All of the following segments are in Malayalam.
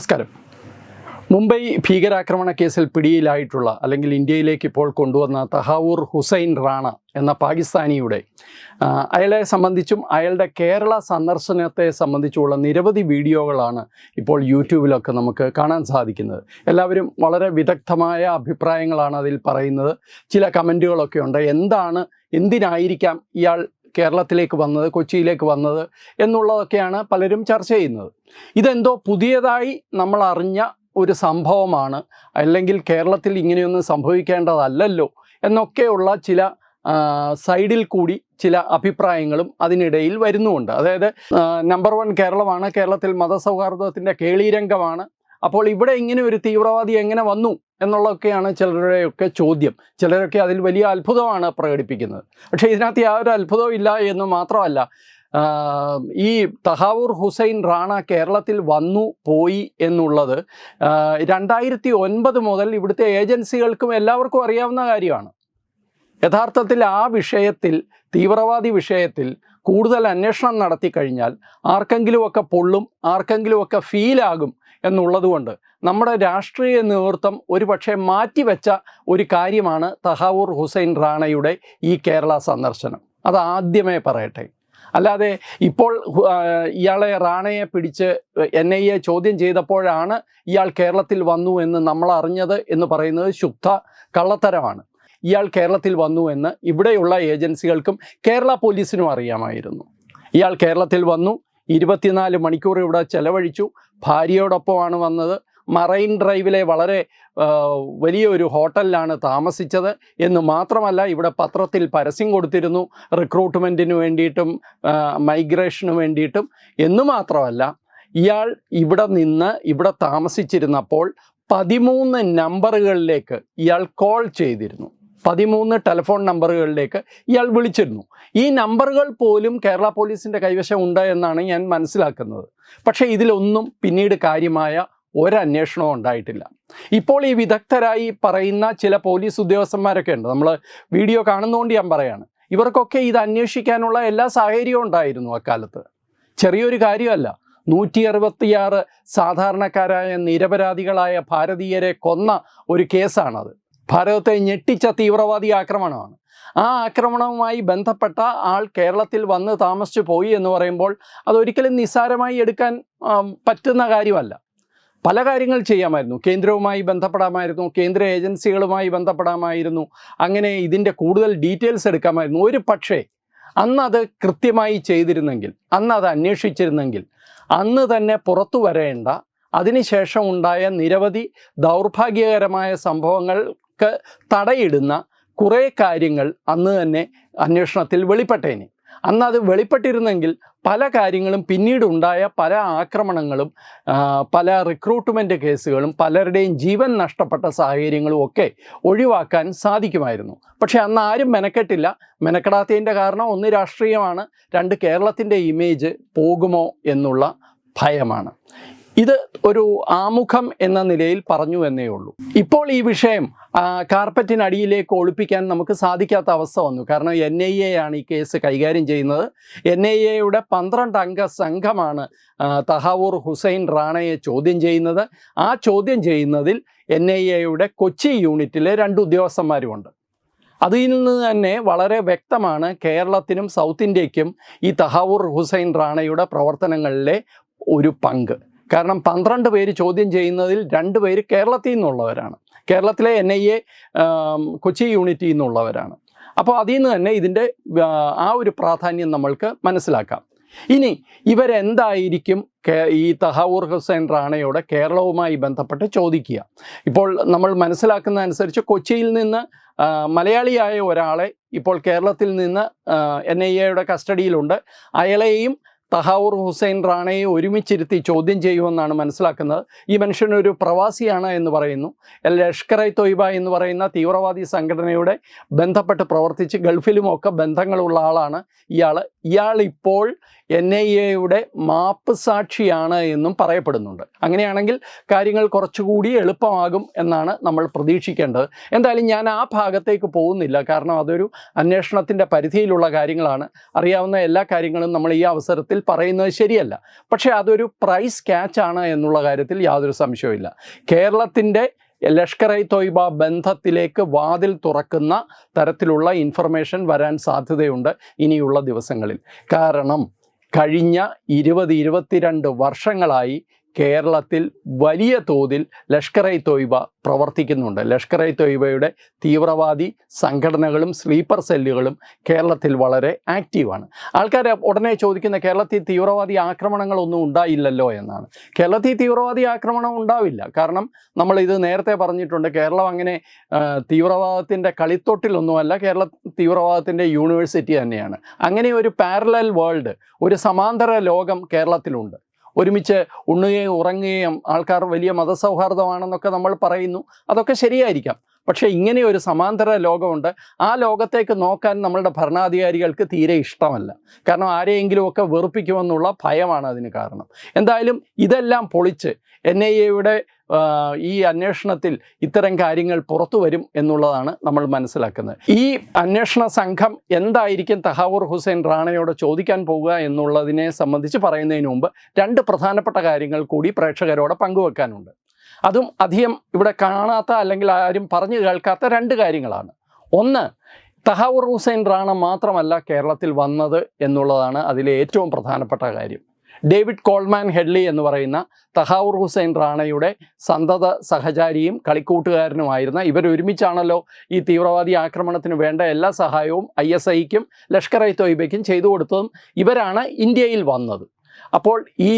നമസ്കാരം. മുംബൈ ഭീകരാക്രമണ കേസിൽ പിടിയിലായിട്ടുള്ള അല്ലെങ്കിൽ ഇന്ത്യയിലേക്ക് ഇപ്പോൾ കൊണ്ടുവന്ന തഹാവൂർ ഹുസൈൻ റാണ എന്ന പാകിസ്ഥാനിയുടെ അയാളെ സംബന്ധിച്ചും അയാളുടെ കേരള സന്ദർശനത്തെ സംബന്ധിച്ചുള്ള നിരവധി വീഡിയോകളാണ് ഇപ്പോൾ യൂട്യൂബിലൊക്കെ നമുക്ക് കാണാൻ സാധിക്കുന്നത്. എല്ലാവരും വളരെ വിദഗ്ധമായ അഭിപ്രായങ്ങളാണ് അതിൽ പറയുന്നത്. ചില കമന്റുകളൊക്കെ ഉണ്ട്. എന്താണ് എന്തിനായിരിക്കാം ഇയാൾ കേരളത്തിലേക്ക് വന്നത് കൊച്ചിയിലേക്ക് വന്നത് എന്നുള്ളതൊക്കെയാണ് പലരും ചർച്ച ചെയ്യുന്നത്. ഇതെന്തോ പുതിയതായി നമ്മൾ അറിഞ്ഞ ഒരു സംഭവമാണ്. അല്ലെങ്കിൽ കേരളത്തിൽ ഇങ്ങനെയൊന്നും സംഭവിക്കേണ്ടതല്ലല്ലോ എന്നൊക്കെയുള്ള ചില സൈഡിൽ കൂടി ചില അഭിപ്രായങ്ങളും അതിനിടയിൽ വരുന്നുമുണ്ട്. അതായത് നമ്പർ വൺ കേരളമാണ്. കേരളത്തിൽ മതസൗഹാർദ്ദത്തിന്റെ കേളീരംഗമാണ് അപ്പോൾ ഇവിടെ ഇങ്ങനെ ഒരു തീവ്രവാദി എങ്ങനെ വന്നു എന്നുള്ളതൊക്കെയാണ് ചിലരുടെയൊക്കെ ചോദ്യം. ചിലരൊക്കെ അതിൽ വലിയ അത്ഭുതമാണ് പ്രകടിപ്പിക്കുന്നത്. പക്ഷേ ഇതിനകത്ത് യാതൊരു അത്ഭുതവും ഇല്ല എന്ന് മാത്രമല്ല ഈ തഹാവൂർ ഹുസൈൻ റാണ കേരളത്തിൽ വന്നു പോയി എന്നുള്ളത് രണ്ടായിരത്തി ഒൻപത് മുതൽ ഇവിടുത്തെ ഏജൻസികൾക്കും എല്ലാവർക്കും അറിയാവുന്ന കാര്യമാണ്. യഥാർത്ഥത്തിൽ ആ വിഷയത്തിൽ തീവ്രവാദി വിഷയത്തിൽ കൂടുതൽ അന്വേഷണം നടത്തി കഴിഞ്ഞാൽ ആർക്കെങ്കിലുമൊക്കെ പൊള്ളും ആർക്കെങ്കിലുമൊക്കെ ഫീലാകും എന്നുള്ളതുകൊണ്ട് നമ്മുടെ രാഷ്ട്രീയ നേതൃത്വം ഒരുപക്ഷെ മാറ്റിവെച്ച ഒരു കാര്യമാണ് തഹാവൂർ ഹുസൈൻ റാണയുടെ ഈ കേരള സന്ദർശനം. അത് ആദ്യമേ പറയട്ടെ. അല്ലാതെ ഇപ്പോൾ ഇയാളെ റാണയെ പിടിച്ച് എൻ ഐ എ ചോദ്യം ചെയ്തപ്പോഴാണ് ഇയാൾ കേരളത്തിൽ വന്നു എന്ന് നമ്മൾ അറിഞ്ഞത് എന്ന് പറയുന്നത് ശുദ്ധ കള്ളത്തരമാണ്. ഇയാൾ കേരളത്തിൽ വന്നു എന്ന് ഇവിടെയുള്ള ഏജൻസികൾക്കും കേരള പോലീസിനും അറിയാമായിരുന്നു. ഇയാൾ കേരളത്തിൽ വന്നു ഇരുപത്തിനാല് മണിക്കൂർ ഇവിടെ ചെലവഴിച്ചു ഭാര്യയോടൊപ്പമാണ് വന്നത്. മറൈൻ ഡ്രൈവിലെ വളരെ വലിയൊരു ഹോട്ടലിലാണ് താമസിച്ചത് എന്ന് മാത്രമല്ല ഇവിടെ പത്രത്തിൽ പരസ്യം കൊടുത്തിരുന്നു. റിക്രൂട്ട്മെന്റിന് വേണ്ടിയിട്ടും മൈഗ്രേഷന് വേണ്ടിയിട്ടും. എന്ന് മാത്രമല്ല ഇയാൾ ഇവിടെ നിന്ന് ഇവിടെ താമസിച്ചിരുന്നപ്പോൾ പതിമൂന്ന് നമ്പറുകളിലേക്ക് ഇയാൾ കോൾ ചെയ്തിരുന്നു. പതിമൂന്ന് ടെലിഫോൺ നമ്പറുകളിലേക്ക് ഇയാൾ വിളിച്ചിരുന്നു. ഈ നമ്പറുകൾ പോലും കേരള പോലീസിന്റെ കൈവശം ഉണ്ട് എന്നാണ് ഞാൻ മനസ്സിലാക്കുന്നത്. പക്ഷേ ഇതിലൊന്നും പിന്നീട് കാര്യമായ ഒരന്വേഷണവും ഉണ്ടായിട്ടില്ല. ഇപ്പോൾ ഈ വിദഗ്ധരായി പറയുന്ന ചില പോലീസ് ഉദ്യോഗസ്ഥന്മാരൊക്കെ ഉണ്ട്. നമ്മൾ വീഡിയോ കാണുന്നതുകൊണ്ട് ഞാൻ പറയാണ്. ഇവർക്കൊക്കെ ഇത് അന്വേഷിക്കാനുള്ള എല്ലാ സാഹചര്യവും ഉണ്ടായിരുന്നു അക്കാലത്ത്. ചെറിയൊരു കാര്യമല്ല. നൂറ്റി അറുപത്തിയാറ് സാധാരണക്കാരായ നിരപരാധികളായ ഭാരതീയരെ കൊന്ന ഒരു കേസാണത്. ഭാരതത്തെ ഞെട്ടിച്ച തീവ്രവാദി ആക്രമണമാണ്. ആ ആക്രമണവുമായി ബന്ധപ്പെട്ട ആൾ കേരളത്തിൽ വന്ന് താമസിച്ചു പോയി എന്ന് പറയുമ്പോൾ അതൊരിക്കലും നിസ്സാരമായി എടുക്കാൻ പറ്റുന്ന കാര്യമല്ല. പല കാര്യങ്ങൾ ചെയ്യാമായിരുന്നു. കേന്ദ്രവുമായി ബന്ധപ്പെടാമായിരുന്നു. കേന്ദ്ര ഏജൻസികളുമായി ബന്ധപ്പെടാമായിരുന്നു. അങ്ങനെ ഇതിന്റെ കൂടുതൽ ഡീറ്റെയിൽസ് എടുക്കാമായിരുന്നു. ഒരു പക്ഷേ അന്ന് അത് കൃത്യമായി ചെയ്തിരുന്നെങ്കിൽ അന്ന് അത് അന്വേഷിച്ചിരുന്നെങ്കിൽ അന്ന് തന്നെ പുറത്തു വരേണ്ട അതിനുശേഷം ഉണ്ടായ നിരവധി ദൗർഭാഗ്യകരമായ സംഭവങ്ങൾക്ക് തടയിടുന്ന കുറേ കാര്യങ്ങൾ അന്ന് തന്നെ അന്വേഷണത്തിൽ വെളിപ്പെട്ടേനെ. അന്ന് അത് വെളിപ്പെട്ടിരുന്നെങ്കിൽ പല കാര്യങ്ങളും പിന്നീടുണ്ടായ പല ആക്രമണങ്ങളും പല റിക്രൂട്ട്മെന്റ് കേസുകളും പലരുടെയും ജീവൻ നഷ്ടപ്പെട്ട സാഹചര്യങ്ങളും ഒക്കെ ഒഴിവാക്കാൻ സാധിക്കുമായിരുന്നു. പക്ഷേ അന്ന് ആരും മെനക്കെട്ടില്ല. മെനക്കെടാത്തതിന്റെ കാരണം ഒന്ന് രാഷ്ട്രീയമാണ് രണ്ട് കേരളത്തിന്റെ ഇമേജ് പോകുമോ എന്നുള്ള ഭയമാണ്. ഇത് ഒരു ആമുഖം എന്ന നിലയിൽ പറഞ്ഞു എന്നേ ഉള്ളൂ. ഇപ്പോൾ ഈ വിഷയം കാർപ്പറ്റിനടിയിലേക്ക് ഒളിപ്പിക്കാൻ നമുക്ക് സാധിക്കാത്ത അവസ്ഥ വന്നു. കാരണം എൻ ഐ എ ആണ് ഈ കേസ് കൈകാര്യം ചെയ്യുന്നത്. എൻ ഐ എയുടെ പന്ത്രണ്ട് അംഗ സംഘമാണ് തഹാവൂർ ഹുസൈൻ റാണയെ ചോദ്യം ചെയ്യുന്നത്. ആ ചോദ്യം ചെയ്യുന്നതിൽ എൻ ഐ എയുടെ കൊച്ചി യൂണിറ്റിലെ രണ്ട് ഉദ്യോഗസ്ഥന്മാരുമുണ്ട്. അതിൽ നിന്ന് തന്നെ വളരെ വ്യക്തമാണ് കേരളത്തിനും സൗത്ത് ഇന്ത്യക്കും ഈ തഹാവൂർ ഹുസൈൻ റാണയുടെ പ്രവർത്തനങ്ങളിലെ ഒരു പങ്ക്. കാരണം പന്ത്രണ്ട് പേര് ചോദ്യം ചെയ്യുന്നതിൽ രണ്ട് പേര് കേരളത്തിൽ നിന്നുള്ളവരാണ്. കേരളത്തിലെ എൻ ഐ എ കൊച്ചി യൂണിറ്റിൽ നിന്നുള്ളവരാണ്. അപ്പോൾ അതിൽ നിന്ന് തന്നെ ഇതിന്റെ ആ, ഒരു പ്രാധാന്യം നമ്മൾക്ക് മനസ്സിലാക്കാം. ഇനി ഇവരെന്തായിരിക്കും ഈ തഹാവൂർ ഹുസൈൻ റാണയോട് കേരളവുമായി ബന്ധപ്പെട്ട് ചോദിക്കുക. ഇപ്പോൾ നമ്മൾ മനസ്സിലാക്കുന്ന അനുസരിച്ച് കൊച്ചിയിൽ നിന്ന് മലയാളിയായ ഒരാളെ ഇപ്പോൾ കേരളത്തിൽ നിന്ന് എൻ ഐ എയുടെ കസ്റ്റഡിയിലുണ്ട്. അയാളെയും തഹാവൂർ ഹുസൈൻ റാണയെ ഒരുമിച്ചിരുത്തി ചോദ്യം ചെയ്യുമെന്നാണ് മനസ്സിലാക്കുന്നത്. ഈ മനുഷ്യൻ ഒരു പ്രവാസിയാണ് എന്ന് പറയുന്നു. ലഷ്കർ ഐ തൊയ്ബ എന്ന് പറയുന്ന തീവ്രവാദി സംഘടനയുടെ ബന്ധപ്പെട്ട് പ്രവർത്തിച്ച് ഗൾഫിലുമൊക്കെ ബന്ധങ്ങളുള്ള ആളാണ് ഇയാൾ ഇയാൾ ഇപ്പോൾ എൻ ഐ എയുടെ മാപ്പ് സാക്ഷിയാണ് എന്നും പറയപ്പെടുന്നുണ്ട്. അങ്ങനെയാണെങ്കിൽ കാര്യങ്ങൾ കുറച്ചുകൂടി എളുപ്പമാകും എന്നാണ് നമ്മൾ പ്രതീക്ഷിക്കേണ്ടത്. എന്തായാലും ഞാൻ ആ ഭാഗത്തേക്ക് പോകുന്നില്ല. കാരണം അതൊരു അന്വേഷണത്തിന്റെ പരിധിയിലുള്ള കാര്യങ്ങളാണ്. അറിയാവുന്ന എല്ലാ കാര്യങ്ങളും നമ്മൾ ഈ അവസരത്തിൽ പറയുന്നത് ശരിയല്ല. പക്ഷേ അതൊരു പ്രൈസ് ക്യാച്ചാണ് എന്നുള്ള കാര്യത്തിൽ യാതൊരു സംശയവുമില്ല. കേരളത്തിന്റെ ലഷ്കർ ഇ തോയ്ബ ബന്ധത്തിലേക്ക് വാതിൽ തുറക്കുന്ന തരത്തിലുള്ള ഇൻഫർമേഷൻ വരാൻ സാധ്യതയുണ്ട് ഇനിയുള്ള ദിവസങ്ങളിൽ. കാരണം കഴിഞ്ഞ ഇരുപത് ഇരുപത്തിരണ്ട് വർഷങ്ങളായി കേരളത്തിൽ വലിയ തോതിൽ ലഷ്കർ ഇ തോയ്ബ പ്രവർത്തിക്കുന്നുണ്ട്. ലഷ്കർ ഇ തോയ്ബയുടെ തീവ്രവാദി സംഘടനകളും സ്ലീപ്പർ സെല്ലുകളും കേരളത്തിൽ വളരെ ആക്റ്റീവാണ്. ആൾക്കാർ ഉടനെ ചോദിക്കുന്ന കേരളത്തിൽ തീവ്രവാദി ആക്രമണങ്ങളൊന്നും ഉണ്ടായില്ലല്ലോ എന്നാണ്. കേരളത്തിൽ തീവ്രവാദി ആക്രമണം ഉണ്ടാവില്ല. കാരണം നമ്മൾ ഇത് നേരത്തെ പറഞ്ഞിട്ടുണ്ട് കേരളം അങ്ങനെ തീവ്രവാദത്തിന്റെ കളിത്തൊട്ടിലൊന്നുമല്ല കേരള തീവ്രവാദത്തിന്റെ യൂണിവേഴ്സിറ്റി തന്നെയാണ്. അങ്ങനെ ഒരു പാരലൽ വേൾഡ് ഒരു സമാന്തര ലോകം കേരളത്തിലുണ്ട്. ഒരുമിച്ച് ഉണ്ണുകയും ഉറങ്ങുകയും ആൾക്കാർ വലിയ മതസൗഹാർദ്ദമാണെന്നൊക്കെ നമ്മൾ പറയുന്നു. അതൊക്കെ ശരിയായിരിക്കാം. പക്ഷേ ഇങ്ങനെ ഒരു സമാന്തര ലോകമുണ്ട്. ആ ലോകത്തേക്ക് നോക്കാൻ നമ്മളുടെ ഭരണാധികാരികൾക്ക് തീരെ ഇഷ്ടമല്ല. കാരണം ആരെയെങ്കിലുമൊക്കെ വെറുപ്പിക്കുമെന്നുള്ള ഭയമാണ് അതിന് കാരണം. എന്തായാലും ഇതെല്ലാം പൊളിച്ച് എൻ ഐ എയുടെ ഈ അന്വേഷണത്തിൽ ഇത്തരം കാര്യങ്ങൾ പുറത്തു വരും എന്നുള്ളതാണ് നമ്മൾ മനസ്സിലാക്കുന്നത്. ഈ അന്വേഷണ സംഘം എന്തായിരിക്കും തഹാവൂർ ഹുസൈൻ റാണയോട് ചോദിക്കാൻ പോവുക എന്നുള്ളതിനെ സംബന്ധിച്ച് പറയുന്നതിന് മുമ്പ് രണ്ട് പ്രധാനപ്പെട്ട കാര്യങ്ങൾ കൂടി പ്രേക്ഷകരോട് പങ്കുവെക്കാനുണ്ട്. അതും അധികം ഇവിടെ കാണാത്ത അല്ലെങ്കിൽ ആരും പറഞ്ഞു കേൾക്കാത്ത രണ്ട് കാര്യങ്ങളാണ്. ഒന്ന് തഹാവൂർ ഹുസൈൻ റാണ മാത്രമല്ല കേരളത്തിൽ വന്നത് എന്നുള്ളതാണ് അതിലെ ഏറ്റവും പ്രധാനപ്പെട്ട കാര്യം. ഡേവിഡ് കോൾമാൻ ഹെഡ്ലി എന്ന് പറയുന്ന തഹാവൂർ ഹുസൈൻ റാണയുടെ സന്തത സഹചാരിയും കളിക്കൂട്ടുകാരനുമായിരുന്ന ഇവർ ഒരുമിച്ചാണല്ലോ ഈ തീവ്രവാദി ആക്രമണത്തിന് വേണ്ട എല്ലാ സഹായവും ഐ എസ് ഐക്കും ലഷ്കർ ഐ തൊയ്ബയ്ക്കും ചെയ്തു കൊടുത്തതും ഇവരാണ് ഇന്ത്യയിൽ വന്നത്. അപ്പോൾ ഈ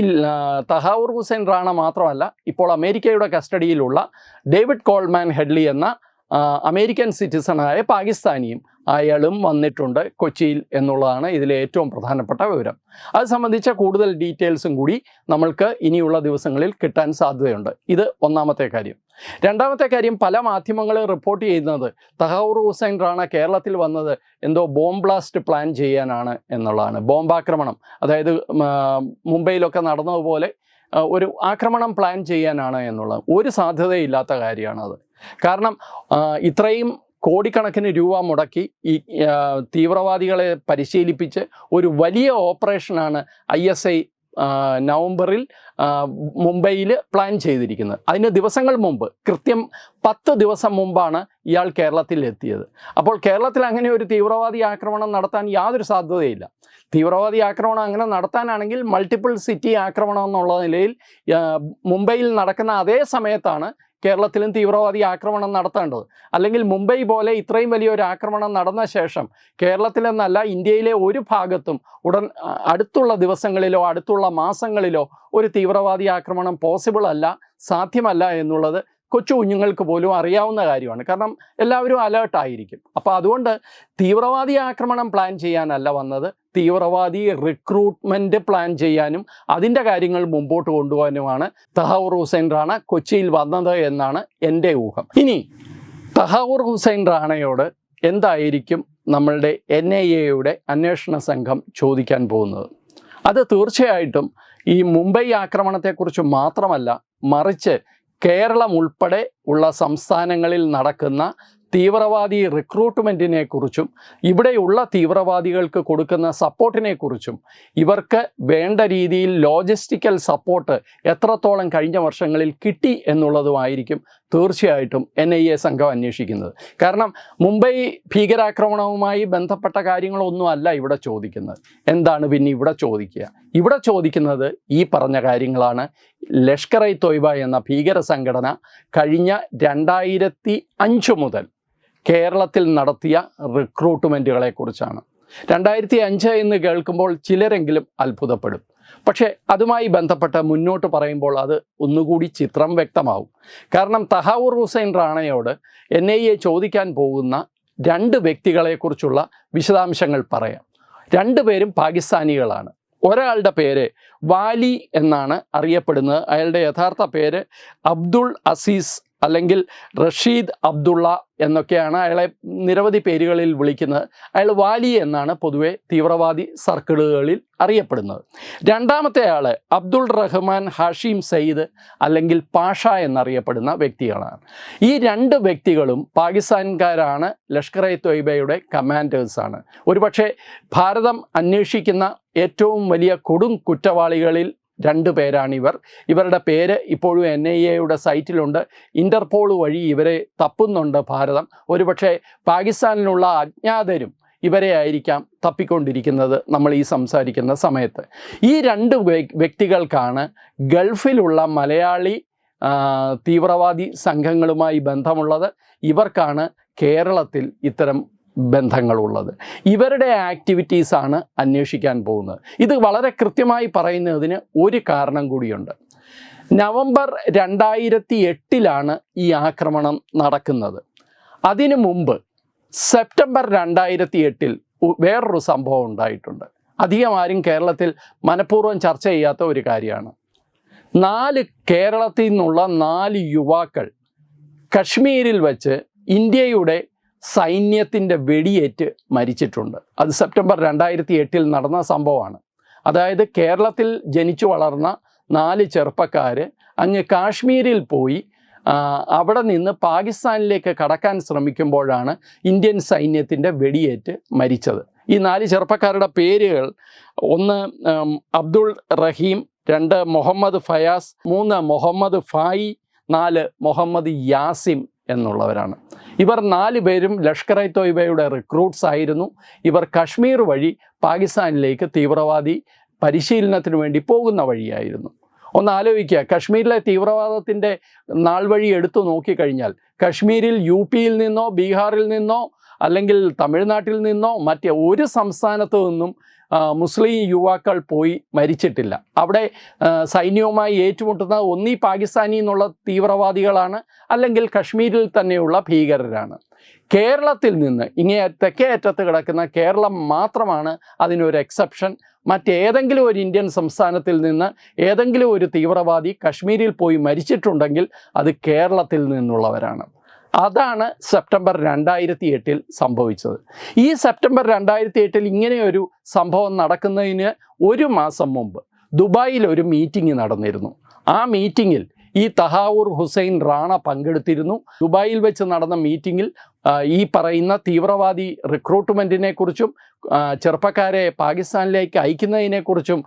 തഹാവൂർ ഹുസൈൻ റാണ മാത്രമല്ല ഇപ്പോൾ അമേരിക്കയുടെ കസ്റ്റഡിയിലുള്ള ഡേവിഡ് കോൾമാൻ ഹെഡ്ലി എന്ന അമേരിക്കൻ സിറ്റിസണായ പാകിസ്ഥാനിയും അയാളും വന്നിട്ടുണ്ട് കൊച്ചിയിൽ എന്നുള്ളതാണ് ഇതിലെ ഏറ്റവും പ്രധാനപ്പെട്ട വിവരം. അത് സംബന്ധിച്ച കൂടുതൽ ഡീറ്റെയിൽസും കൂടി നമ്മൾക്ക് ഇനിയുള്ള ദിവസങ്ങളിൽ കിട്ടാൻ സാധ്യതയുണ്ട്. ഇത് ഒന്നാമത്തെ കാര്യം. രണ്ടാമത്തെ കാര്യം പല മാധ്യമങ്ങളും റിപ്പോർട്ട് ചെയ്യുന്നത് തഹാവൂർ ഹുസൈൻ റാണ കേരളത്തിൽ വന്നത് എന്തോ ബോംബ് ബ്ലാസ്റ്റ് പ്ലാൻ ചെയ്യാനാണ് എന്നുള്ളതാണ്. ബോംബാക്രമണം അതായത് മുംബൈയിലൊക്കെ നടന്നതുപോലെ ഒരു ആക്രമണം പ്ലാൻ ചെയ്യാനാണ് എന്നുള്ളത്. ഒരു സാധ്യതയില്ലാത്ത കാര്യമാണത്. കാരണം ഇത്രയും കോടിക്കണക്കിന് രൂപ മുടക്കി ഈ തീവ്രവാദികളെ പരിശീലിപ്പിച്ച് ഒരു വലിയ ഓപ്പറേഷനാണ് ഐ എസ് ഐ നവംബറിൽ മുംബൈയിൽ പ്ലാൻ ചെയ്തിരിക്കുന്നത്. അതിന് ദിവസങ്ങൾ മുമ്പ് കൃത്യം പത്ത് ദിവസം മുമ്പാണ് ഇയാൾ കേരളത്തിൽ എത്തിയത്. അപ്പോൾ കേരളത്തിൽ അങ്ങനെ ഒരു തീവ്രവാദി ആക്രമണം നടത്താൻ യാതൊരു സാധ്യതയില്ല. തീവ്രവാദി ആക്രമണം അങ്ങനെ നടത്താനാണെങ്കിൽ മൾട്ടിപ്പിൾ സിറ്റി ആക്രമണം എന്നുള്ള നിലയിൽ മുംബൈയിൽ നടക്കുന്ന അതേ സമയത്താണ് കേരളത്തിലും തീവ്രവാദി ആക്രമണം നടത്തേണ്ടത്. അല്ലെങ്കിൽ മുംബൈ പോലെ ഇത്രയും വലിയൊരു ആക്രമണം നടന്ന ശേഷം കേരളത്തിലെന്നല്ല ഇന്ത്യയിലെ ഒരു ഭാഗത്തും ഉടൻ അടുത്തുള്ള ദിവസങ്ങളിലോ അടുത്തുള്ള മാസങ്ങളിലോ ഒരു തീവ്രവാദി ആക്രമണം പോസിബിൾ അല്ല സാധ്യമല്ല എന്നുള്ളത് കൊച്ചു കുഞ്ഞുങ്ങൾക്ക് പോലും അറിയാവുന്ന കാര്യമാണ്. കാരണം എല്ലാവരും അലേർട്ടായിരിക്കും അപ്പോൾ അതുകൊണ്ട് തീവ്രവാദി ആക്രമണം പ്ലാൻ ചെയ്യാനല്ല വന്നത്. തീവ്രവാദി റിക്രൂട്ട്മെന്റ് പ്ലാൻ ചെയ്യാനും അതിന്റെ കാര്യങ്ങൾ മുമ്പോട്ട് കൊണ്ടുപോകാനുമാണ് തഹവൂർ ഹുസൈൻ റാണ കൊച്ചിയിൽ വന്നത് എന്നാണ് എന്റെ ഊഹം. ഇനി തഹവൂർ ഹുസൈൻ റാണയോട് എന്തായിരിക്കും നമ്മളുടെ എൻ ഐ എയുടെ അന്വേഷണ സംഘം ചോദിക്കാൻ പോകുന്നത്? അത് തീർച്ചയായിട്ടും ഈ മുംബൈ ആക്രമണത്തെക്കുറിച്ച് മാത്രമല്ല മറിച്ച് കേരളം ഉൾപ്പെടെ ഉള്ള സംസ്ഥാനങ്ങളിൽ നടക്കുന്ന തീവ്രവാദി റിക്രൂട്ട്മെന്റിനെ കുറിച്ചും ഇവിടെയുള്ള തീവ്രവാദികൾക്ക് കൊടുക്കുന്ന സപ്പോർട്ടിനെ കുറിച്ചും ഇവർക്ക് വേണ്ട രീതിയിൽ ലോജിസ്റ്റിക്കൽ സപ്പോർട്ട് എത്രത്തോളം കഴിഞ്ഞ വർഷങ്ങളിൽ കിട്ടി എന്നുള്ളതുമായിരിക്കും തീർച്ചയായിട്ടും എൻ ഐ എ സംഘം അന്വേഷിക്കുന്നത്. കാരണം മുംബൈ ഭീകരാക്രമണവുമായി ബന്ധപ്പെട്ട കാര്യങ്ങളൊന്നും അല്ല ഇവിടെ ചോദിക്കുന്നത്. എന്താണ് പിന്നെ ഇവിടെ ചോദിക്കുക? ഇവിടെ ചോദിക്കുന്നത് ഈ പറഞ്ഞ കാര്യങ്ങളാണ്. ലഷ്കർ ഐ തൊയ്ബ എന്ന ഭീകര സംഘടന കഴിഞ്ഞ രണ്ടായിരത്തി അഞ്ച് മുതൽ കേരളത്തിൽ നടത്തിയ റിക്രൂട്ട്മെന്റുകളെ കുറിച്ചാണ് രണ്ടായിരത്തി അഞ്ച് എന്ന് കേൾക്കുമ്പോൾ ചിലരെങ്കിലും അത്ഭുതപ്പെടും. പക്ഷേ അതുമായി ബന്ധപ്പെട്ട് മുന്നോട്ട് പറയുമ്പോൾ അത് ഒന്നുകൂടി ചിത്രം വ്യക്തമാവും. കാരണം തഹാവൂർ ഹുസൈൻ റാണയോട് എൻ ഐ എ ചോദിക്കാൻ പോകുന്ന രണ്ട് വ്യക്തികളെക്കുറിച്ചുള്ള വിശദാംശങ്ങൾ പറയാം. രണ്ടുപേരും പാകിസ്ഥാനികളാണ്. ഒരാളുടെ പേര് വാലി എന്നാണ് അറിയപ്പെടുന്നത്. അയാളുടെ യഥാർത്ഥ പേര് അബ്ദുൾ അസീസ് അല്ലെങ്കിൽ റഷീദ് അബ്ദുള്ള എന്നൊക്കെയാണ് അയാളെ നിരവധി പേരുകളിൽ വിളിക്കുന്നത്. അയാൾ വാലി എന്നാണ് പൊതുവെ തീവ്രവാദി സർക്കിളുകളിൽ അറിയപ്പെടുന്നത്. രണ്ടാമത്തെ ആൾ അബ്ദുൾ റഹ്മാൻ ഹാഷിം സയ്യിദ് അല്ലെങ്കിൽ പാഷ എന്നറിയപ്പെടുന്ന വ്യക്തികളാണ്. ഈ രണ്ട് വ്യക്തികളും പാകിസ്ഥാൻകാരാണ് ലഷ്കർ എ തൊയ്ബയുടെ കമാൻഡേഴ്സാണ് ഒരുപക്ഷെ ഭാരതം അന്വേഷിക്കുന്ന ഏറ്റവും വലിയ കൊടും കുറ്റവാളികളിൽ രണ്ട് പേരാണിവർ ഇവരുടെ പേര് ഇപ്പോഴും എൻ ഐ എയുടെ സൈറ്റിലുണ്ട്. ഇന്റർപോൾ വഴി ഇവരെ തപ്പുന്നുണ്ട് ഭാരതം. ഒരുപക്ഷെ പാകിസ്ഥാനിലുള്ള അജ്ഞാതരും ഇവരെ ആയിരിക്കാം തപ്പിക്കൊണ്ടിരിക്കുന്നത് നമ്മൾ ഈ സംസാരിക്കുന്ന സമയത്ത്. ഈ രണ്ട് വ്യ- വ്യക്തികൾക്കാണ് ഗൾഫിലുള്ള മലയാളി തീവ്രവാദി സംഘങ്ങളുമായി ബന്ധമുള്ളത്. ഇവർക്കാണ് കേരളത്തിൽ ഇത്തരം ബന്ധങ്ങളുള്ളത്. ഇവരുടെ ആക്ടിവിറ്റീസാണ് അന്വേഷിക്കാൻ പോകുന്നത്. ഇത് വളരെ കൃത്യമായി പറയുന്നതിന് ഒരു കാരണം കൂടിയുണ്ട്. നവംബർ രണ്ടായിരത്തി എട്ടിലാണ് ഈ ആക്രമണം നടക്കുന്നത്. അതിനു മുമ്പ് സെപ്റ്റംബർ രണ്ടായിരത്തി എട്ടിൽ വേറൊരു സംഭവം ഉണ്ടായിട്ടുണ്ട്. അധികം ആരും കേരളത്തിൽ മനഃപൂർവം ചർച്ച ചെയ്യാത്ത ഒരു കാര്യമാണ്. നാല് കേരളത്തിൽ നിന്നുള്ള നാല് യുവാക്കൾ കശ്മീരിൽ വച്ച് ഇന്ത്യയുടെ സൈന്യത്തിന്റെ വെടിയേറ്റ് മരിച്ചിട്ടുണ്ട്. അത് സെപ്റ്റംബർ രണ്ടായിരത്തി എട്ടിൽ നടന്ന സംഭവമാണ്. അതായത് കേരളത്തിൽ ജനിച്ചു വളർന്ന നാല് ചെറുപ്പക്കാർ അങ്ങ് കാശ്മീരിൽ പോയി അവിടെ നിന്ന് പാകിസ്ഥാനിലേക്ക് കടക്കാൻ ശ്രമിക്കുമ്പോഴാണ് ഇന്ത്യൻ സൈന്യത്തിന്റെ വെടിയേറ്റ് മരിച്ചത്. ഈ നാല് ചെറുപ്പക്കാരുടെ പേരുകൾ ഒന്ന് അബ്ദുൾ റഹീം രണ്ട് മുഹമ്മദ് ഫയാസ് മൂന്ന് മുഹമ്മദ് ഫായി നാല് മുഹമ്മദ് യാസിം എന്നുള്ളവരാണ്. ഇവർ നാല് പേരും ലഷ്കർ ഇ തോയ്ബയുടെ റിക്രൂട്ട്സ് ആയിരുന്നു. ഇവർ കശ്മീർ വഴി പാകിസ്ഥാനിലേക്ക് തീവ്രവാദി പരിശീലനത്തിന് വേണ്ടി പോകുന്ന വഴിയായിരുന്നു. ഒന്ന് ആലോചിക്കുക. കശ്മീരിലെ തീവ്രവാദത്തിന്റെ നാൾ വഴി എടുത്തു നോക്കിക്കഴിഞ്ഞാൽ കശ്മീരിൽ യു പിയിൽ നിന്നോ ബീഹാറിൽ നിന്നോ അല്ലെങ്കിൽ തമിഴ്നാട്ടിൽ നിന്നോ മറ്റ് ഒരു സംസ്ഥാനത്തു നിന്നും മുസ്ലിം യുവാക്കൾ പോയി മരിച്ചിട്ടില്ല. അവിടെ സൈന്യവുമായി ഏറ്റുമുട്ടുന്ന ഒന്നീ പാകിസ്ഥാനി എന്നുള്ള തീവ്രവാദികളാണ് അല്ലെങ്കിൽ കശ്മീരിൽ തന്നെയുള്ള ഭീകരരാണ്. കേരളത്തിൽ നിന്ന് ഇങ്ങേ തെക്കേ അറ്റത്ത് കിടക്കുന്ന കേരളം മാത്രമാണ് അതിനൊരു എക്സെപ്ഷൻ മറ്റേതെങ്കിലും ഒരു ഇന്ത്യൻ സംസ്ഥാനത്തിൽ നിന്ന് ഏതെങ്കിലും ഒരു തീവ്രവാദി കശ്മീരിൽ പോയി മരിച്ചിട്ടുണ്ടെങ്കിൽ അത് കേരളത്തിൽ നിന്നുള്ളവരാണ്. അതാണ് സെപ്റ്റംബർ രണ്ടായിരത്തി എട്ടിൽ സംഭവിച്ചത്. ഈ സെപ്റ്റംബർ രണ്ടായിരത്തി എട്ടിൽ ഇങ്ങനെയൊരു സംഭവം നടക്കുന്നതിന് ഒരു മാസം മുമ്പ് ദുബായിൽ ഒരു മീറ്റിംഗ് നടന്നിരുന്നു. ആ മീറ്റിങ്ങിൽ ഈ തഹാവൂർ ഹുസൈൻ റാണ പങ്കെടുത്തിരുന്നു. ദുബായിൽ വെച്ച് നടന്ന മീറ്റിങ്ങിൽ ഈ പറയുന്ന തീവ്രവാദി റിക്രൂട്ട്മെന്റിനെ കുറിച്ചും ചെറുപ്പക്കാരെ പാകിസ്ഥാനിലേക്ക് അയക്കുന്നതിനെക്കുറിച്ചും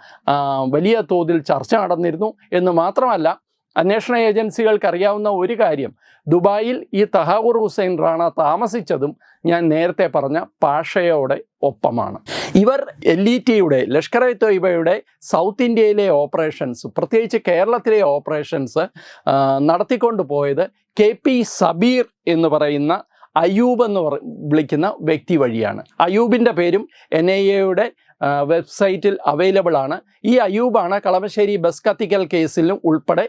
വലിയ തോതിൽ ചർച്ച നടന്നിരുന്നു. എന്ന് മാത്രമല്ല അന്വേഷണ ഏജൻസികൾക്ക് അറിയാവുന്ന ഒരു കാര്യം ദുബായിൽ ഈ തഹാവൂർ ഹുസൈൻ റാണ താമസിച്ചതും ഞാൻ നേരത്തെ പറഞ്ഞ പാഷയോടെ ഒപ്പമാണ്. ഇവർ എൽ ഇ ടിയുടെ ലഷ്കർ എ തൊയ്ബയുടെ സൗത്ത് ഇന്ത്യയിലെ ഓപ്പറേഷൻസ് പ്രത്യേകിച്ച് കേരളത്തിലെ ഓപ്പറേഷൻസ് നടത്തിക്കൊണ്ടു പോയത് കെ പി സബീർ എന്ന് പറയുന്ന അയൂബ് എന്ന് വിളിക്കുന്ന വ്യക്തി വഴിയാണ്. അയൂബിന്റെ പേരും എൻ ഐ എയുടെ വെബ്സൈറ്റിൽ അവൈലബിൾ ആണ് ഈ അയൂബാണ് കളമശ്ശേരി ബസ് കത്തിക്കൽ കേസിലും ഉൾപ്പെടെ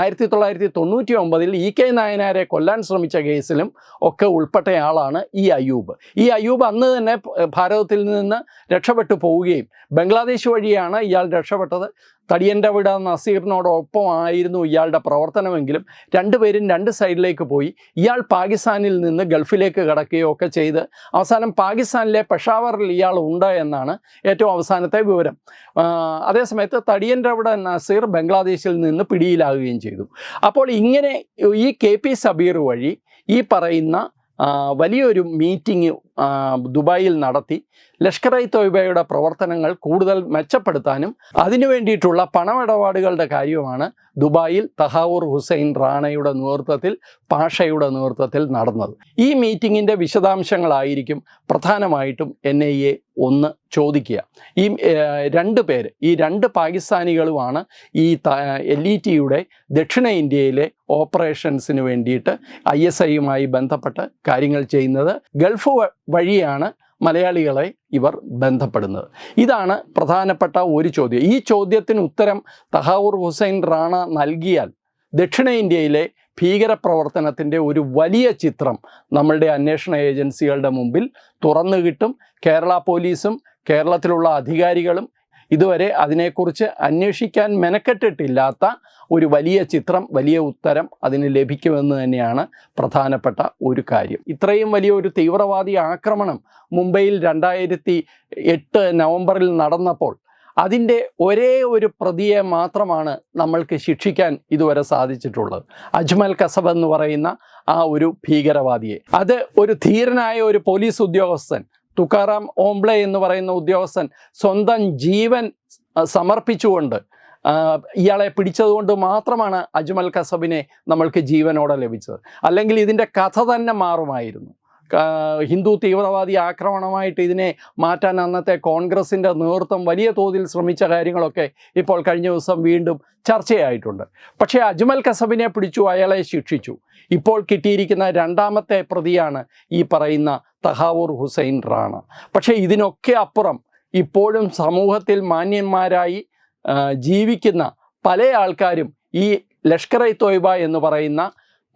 ആയിരത്തി തൊള്ളായിരത്തി തൊണ്ണൂറ്റി ഒമ്പതിൽ ഇ കെ നായനാരെ കൊല്ലാൻ ശ്രമിച്ച കേസിലും ഒക്കെ ഉൾപ്പെട്ടയാളാണ് ഈ അയൂബ് ഈ അയൂബ് അന്ന് തന്നെ ഭാരതത്തിൽ നിന്ന് രക്ഷപ്പെട്ടു പോവുകയും ബംഗ്ലാദേശ് വഴിയാണ് ഇയാൾ രക്ഷപ്പെട്ടത്. തടിയന്റെ വിട നസീറിനോടൊപ്പമായിരുന്നു ഇയാളുടെ പ്രവർത്തനമെങ്കിലും രണ്ടുപേരും രണ്ട് സൈഡിലേക്ക് പോയി. ഇയാൾ പാകിസ്ഥാനിൽ നിന്ന് ഗൾഫിലേക്ക് കടക്കുകയോ ഒക്കെ ചെയ്ത് അവസാനം പാകിസ്ഥാനിലെ പെഷാവറിൽ ഇയാൾ ഉണ്ട് എന്നാണ് ഏറ്റവും അവസാനത്തെ വിവരം. അതേസമയത്ത് തടിയന്റെ വിട നസീർ ബംഗ്ലാദേശിൽ നിന്ന് പിടിയിലാകുകയും ചെയ്തു. അപ്പോൾ ഇങ്ങനെ ഈ കെ പി സബീർ വഴി ഈ പറയുന്ന വലിയൊരു മീറ്റിംഗ് ദുബായിൽ നടത്തി. ലഷ്കർ ഇ തോയ്ബയുടെ പ്രവർത്തനങ്ങൾ കൂടുതൽ മെച്ചപ്പെടുത്താനും അതിനു വേണ്ടിയിട്ടുള്ള പണമിടപാടുകളുടെ കാര്യമാണ് ദുബായിൽ തഹാവൂർ ഹുസൈൻ റാണയുടെ നേതൃത്വത്തിൽ പാഷയുടെ നേതൃത്വത്തിൽ നടന്നത്. ഈ മീറ്റിങ്ങിന്റെ വിശദാംശങ്ങളായിരിക്കും പ്രധാനമായിട്ടും എൻ ഐ എ ഒന്ന് ചോദിക്കുക. ഈ രണ്ട് പേര് ഈ രണ്ട് പാകിസ്ഥാനികളുമാണ് ഈ എൽ ഇ ടിയുടെ ദക്ഷിണ ഇന്ത്യയിലെ ഓപ്പറേഷൻസിന് വേണ്ടിയിട്ട് ഐ എസ് ഐയുമായി ബന്ധപ്പെട്ട് കാര്യങ്ങൾ ചെയ്യുന്നത്. ഗൾഫ് വഴിയാണ് മലയാളികളെ ഇവർ ബന്ധപ്പെടുന്നത്. ഇതാണ് പ്രധാനപ്പെട്ട ഒരു ചോദ്യം. ഈ ചോദ്യത്തിന് ഉത്തരം തഹാവൂർ ഹുസൈൻ റാണ നൽകിയാൽ ദക്ഷിണേന്ത്യയിലെ ഭീകരപ്രവർത്തനത്തിന്റെ ഒരു വലിയ ചിത്രം നമ്മളുടെ അന്വേഷണ ഏജൻസികളുടെ മുമ്പിൽ തുറന്നു കിട്ടും കേരള പോലീസും കേരളത്തിലുള്ള അധികാരികളും ഇതുവരെ അതിനെക്കുറിച്ച് അന്വേഷിക്കാൻ മെനക്കെട്ടിട്ടില്ലാത്ത ഒരു വലിയ ചിത്രം വലിയ ഉത്തരം അതിന് ലഭിക്കുമെന്ന് തന്നെയാണ് പ്രധാനപ്പെട്ട ഒരു കാര്യം. ഇത്രയും വലിയ ഒരു തീവ്രവാദി ആക്രമണം മുംബൈയിൽ രണ്ടായിരത്തി എട്ട് നവംബറിൽ നടന്നപ്പോൾ അതിന്റെ ഒരേ ഒരു പ്രതിയെ മാത്രമാണ് നമ്മൾക്ക് ശിക്ഷിക്കാൻ ഇതുവരെ സാധിച്ചിട്ടുള്ളത്. അജ്മൽ കസബ് എന്ന് പറയുന്ന ആ ഒരു ഭീകരവാദിയെ. അത് ഒരു ധീരനായ ഒരു പോലീസ് ഉദ്യോഗസ്ഥൻ തുക്കാറാം ഓംബ്ലെ എന്ന് പറയുന്ന ഉദ്യോഗസ്ഥൻ സ്വന്തം ജീവൻ സമർപ്പിച്ചുകൊണ്ട് ഇയാളെ പിടിച്ചതുകൊണ്ട് മാത്രമാണ് അജ്മൽ കസബിനെ നമ്മൾക്ക് ജീവനോടെ ലഭിച്ചത്. അല്ലെങ്കിൽ ഇതിന്റെ കഥ തന്നെ മാറുമായിരുന്നു. ഹിന്ദു തീവ്രവാദി ആക്രമണമായിട്ട് ഇതിനെ മാറ്റാൻ അന്നത്തെ കോൺഗ്രസിന്റെ നേതൃത്വം വലിയ തോതിൽ ശ്രമിച്ച കാര്യങ്ങളൊക്കെ ഇപ്പോൾ കഴിഞ്ഞ ദിവസം വീണ്ടും ചർച്ചയായിട്ടുണ്ട്. പക്ഷേ അജ്മൽ കസബിനെ പിടിച്ചു അയാളെ ശിക്ഷിച്ചു. ഇപ്പോൾ കിട്ടിയിരിക്കുന്ന രണ്ടാമത്തെ പ്രതിയാണ് ഈ പറയുന്ന തഹാവൂർ ഹുസൈൻ റാണ. പക്ഷേ ഇതിനൊക്കെ അപ്പുറം ഇപ്പോഴും സമൂഹത്തിൽ മാന്യന്മാരായി ജീവിക്കുന്ന പല ആൾക്കാരും ഈ ലഷ്കർ ഇ തോയ്ബ എന്ന് പറയുന്ന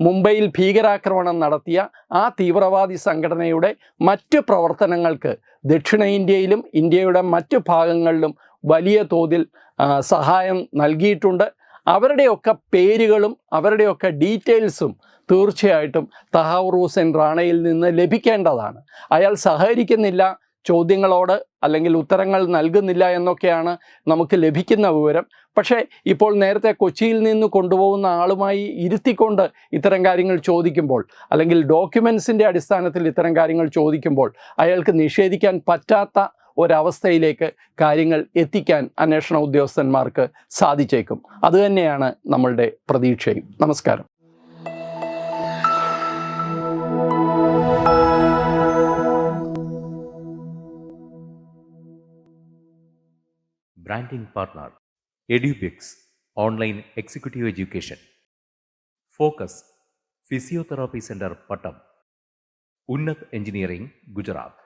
മുംബൈയിൽ ഭീകരാക്രമണം നടത്തിയ ആ തീവ്രവാദി സംഘടനയുടെ മറ്റ് പ്രവർത്തനങ്ങൾക്ക് ദക്ഷിണേന്ത്യയിലും ഇന്ത്യയുടെ മറ്റു ഭാഗങ്ങളിലും വലിയ തോതിൽ സഹായം നൽകിയിട്ടുണ്ട്. അവരുടെയൊക്കെ പേരുകളും അവരുടെയൊക്കെ ഡീറ്റെയിൽസും തീർച്ചയായിട്ടും തഹാവൂർ ഹുസൈൻ റാണയിൽ നിന്ന് ലഭിക്കേണ്ടതാണ്. അയാൾ സഹകരിക്കുന്നില്ല ചോദ്യങ്ങളോട് അല്ലെങ്കിൽ ഉത്തരങ്ങൾ നൽകുന്നില്ല എന്നൊക്കെയാണ് നമുക്ക് ലഭിക്കുന്ന വിവരം. പക്ഷേ ഇപ്പോൾ നേരത്തെ കൊച്ചിയിൽ നിന്ന് കൊണ്ടുപോകുന്ന ആളുമായി ഇരുത്തിക്കൊണ്ട് ഇത്തരം കാര്യങ്ങൾ ചോദിക്കുമ്പോൾ അല്ലെങ്കിൽ ഡോക്യുമെൻസിന്റെ അടിസ്ഥാനത്തിൽ ഇത്തരം കാര്യങ്ങൾ ചോദിക്കുമ്പോൾ അയാൾക്ക് നിഷേധിക്കാൻ പറ്റാത്ത ഒരവസ്ഥയിലേക്ക് കാര്യങ്ങൾ എത്തിക്കാൻ അന്വേഷണ ഉദ്യോഗസ്ഥന്മാർക്ക് സാധിച്ചേക്കും. അതുതന്നെയാണ് നമ്മളുടെ പ്രതീക്ഷയും. നമസ്കാരം. Branding partner Edubix online executive education focus physiotherapy centre Pattom Unnath engineering Gujarat